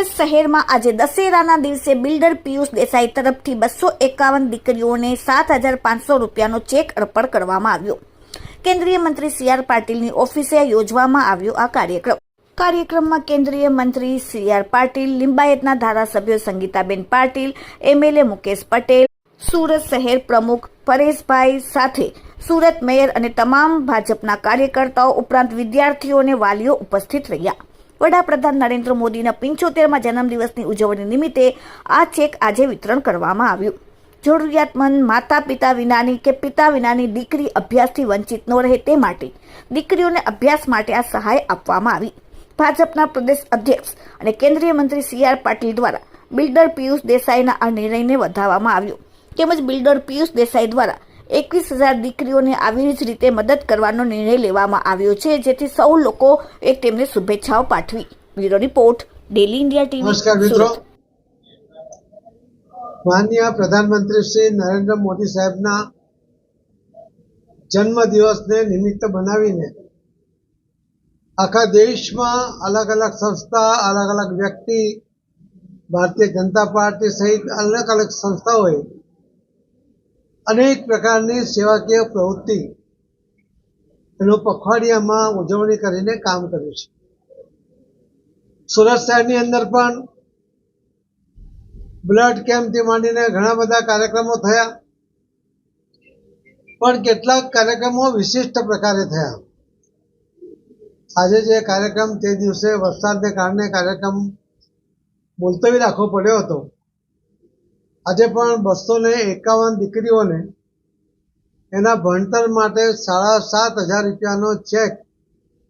સુરત શહેરમાં આજે દશેરાના દિવસે બિલ્ડર પિયુષ દેસાઈ તરફથી બસો એકાવન દીકરીઓને સાત હજાર પાંચસો રૂપિયાનો ચેક અર્પણ કરવામાં આવ્યો. કેન્દ્રીય મંત્રી સી આર પાટીલની ઓફિસે યોજવામાં આવ્યો આ કાર્યક્રમ. કાર્યક્રમમાં કેન્દ્રીય મંત્રી સી આર પાટીલ, લિંબાયતના ધારાસભ્યો સંગીતાબેન પાટીલ, એમએલએ મુકેશ પટેલ, સુરત શહેર પ્રમુખ પરેશભાઈ સાથે સુરત મેયર અને તમામ ભાજપના કાર્યકર્તાઓ ઉપરાંત વિદ્યાર્થીઓ અને વાલીઓ ઉપસ્થિત રહ્યા. વડાપ્રધાન નરેન્દ્ર મોદીના પંચોતેરમાં જન્મદિવસની ઉજવણી નિમિત્તે આ ચેક આજે વિતરણ કરવામાં આવ્યું. જરૂરિયાતમંદ માતા પિતા વિનાની કે પિતા વિનાની દીકરી અભ્યાસથી વંચિત ન રહે તે માટે દીકરીઓને અભ્યાસ માટે આ સહાય આપવામાં આવી. ભાજપના પ્રદેશ અધ્યક્ષ અને કેન્દ્રીય મંત્રી સી આર પાટીલ દ્વારા બિલ્ડર પિયુષ દેસાઈના આ નિર્ણયને વધાવવામાં આવ્યો. તેમજ બિલ્ડર પિયુષ દેસાઈ દ્વારા એકવીસ હજાર દીકરીઓને આવી જ રીતે મદદ કરવાનો નિર્ણય લેવામાં આવ્યો છે જેથી સૌ લોકો એક તેમને શુભેચ્છાઓ પાઠવી. બ્યુરો રિપોર્ટ ડેલી ઇન્ડિયા નમસ્કાર મિત્રો. માનનીય પ્રધાનમંત્રી શ્રી નરેન્દ્ર મોદી સાહેબના જન્મ દિવસને નિમિત્ત બનાવીને આખા દેશમાં અલગ અલગ સંસ્થા અલગ અલગ વ્યક્તિ ભારતીય જનતા પાર્ટી સહિત અલગ અલગ સંસ્થાઓએ અનેક પ્રકારની સેવાકીય પ્રવૃત્તિ એનું પખવાડિયામાં ઉજવણી કરીને કામ કર્યું છે. સુરત શહેરની અંદર પણ બ્લડ કેમ્પથી માંડીને ઘણા બધા કાર્યક્રમો થયા. પણ કેટલાક કાર્યક્રમો વિશિષ્ટ પ્રકારે થયા. આજે જે કાર્યક્રમ તે દિવસે વરસાદને કારણે કાર્યક્રમ મુલતવી રાખવો પડ્યો હતો. આજે પણ બસો ને એકાવન દીકરીઓને એના ભણતર માટે સાડા સાત હજાર રૂપિયાનો ચેક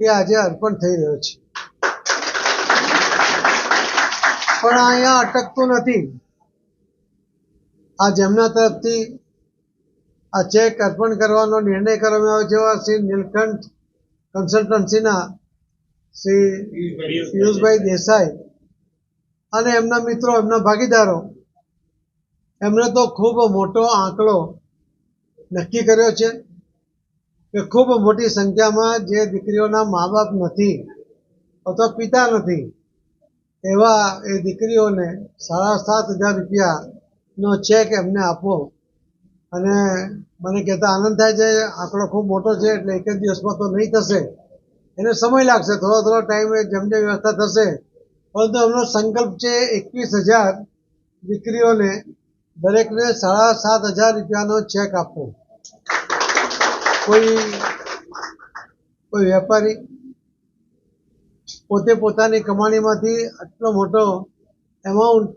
એ આજે અર્પણ થઈ રહ્યો છે. પણ અહીંયા અટકતું નથી. આ જેમના તરફથી આ ચેક અર્પણ કરવાનો નિર્ણય કરવામાં આવ્યો જેવા શ્રી નીલકંઠ કન્સલ્ટન્સીના શ્રી પિયુષભાઈ દેસાઈ અને એમના મિત્રો, એમના ભાગીદારો એમણે તો ખૂબ મોટો આંકડો નક્કી કર્યો છે કે ખૂબ મોટી સંખ્યામાં જે દીકરીઓના મા બાપ નથી અથવા પિતા નથી, એવા એ દીકરીઓને સાડા સાત હજાર રૂપિયાનો ચેક એમને આપવો અને મને કહેતા આનંદ થાય છે, આંકડો ખૂબ મોટો છે, એટલે એક જ દિવસમાં તો નહીં થશે. એને સમય લાગશે, થોડો થોડો ટાઈમે જેમ જેમ વ્યવસ્થા થશે. પરંતુ એમનો સંકલ્પ છે, એકવીસ હજાર દીકરીઓને દરેકને સાડા સાત હજાર રૂપિયાનો ચેક આપવો કોઈ કોઈ વેપારી પોતે પોતાની કમાણીમાંથી આટલો મોટો એમાઉન્ટ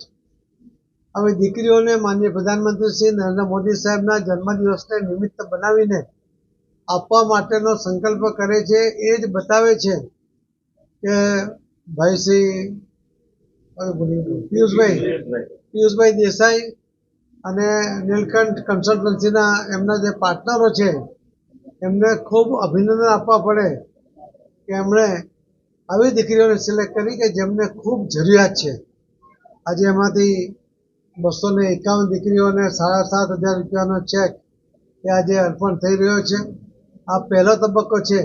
હવે દીકરીઓને માન્ય પ્રધાનમંત્રી શ્રી નરેન્દ્ર મોદી સાહેબના જન્મદિવસને નિમિત્ત બનાવીને આપવા માટેનો સંકલ્પ કરે છે એ જ બતાવે છે કે ભાઈ શ્રી? પિયુષભાઈ પિયુષભાઈ દેસાઈ અને નીલકંઠ કન્સલ્ટન્સીના એમના જે પાર્ટનરો છે, એમને ખૂબ અભિનંદન આપવા પડે કે એમણે આવી દીકરીઓને સિલેક્ટ કરી કે જેમને ખૂબ જરૂરિયાત છે. આજે એમાંથી બસો ને એકાવન દીકરીઓને સાડા સાત હજાર રૂપિયાનો ચેક એ આજે અર્પણ થઈ રહ્યો છે. આ પહેલો તબક્કો છે,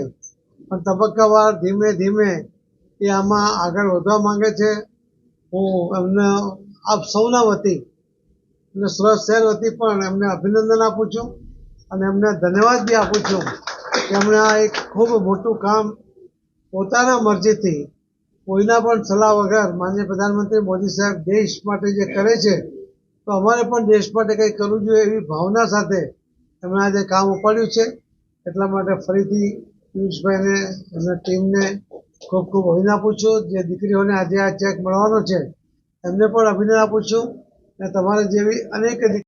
પણ તબક્કાવાર ધીમે ધીમે એ આમાં આગળ વધવા માંગે છે. હું એમને આપ સૌના વતી અને સુરત શહેર વતી પણ એમને અભિનંદન આપું છું અને એમને ધન્યવાદ બી આપું છું કે એમણે આ એક ખૂબ મોટું કામ પોતાના મરજીથી કોઈના પણ સલાહ વગર માનનીય પ્રધાનમંત્રી મોદી સાહેબ દેશ માટે જે કરે છે, તો અમારે પણ દેશ માટે કંઈ કરવું જોઈએ એવી ભાવના સાથે એમણે આજે કામ ઉપાડ્યું છે. એટલા માટે ફરીથી પિયુષભાઈને એમના ટીમને ખૂબ ખૂબ અભિનંદન આપું છું. જે દીકરીઓને આજે આ ચેક મળવાનો છે, એમને પણ અભિનંદન આપું છું. અને તમારે જેવી અનેક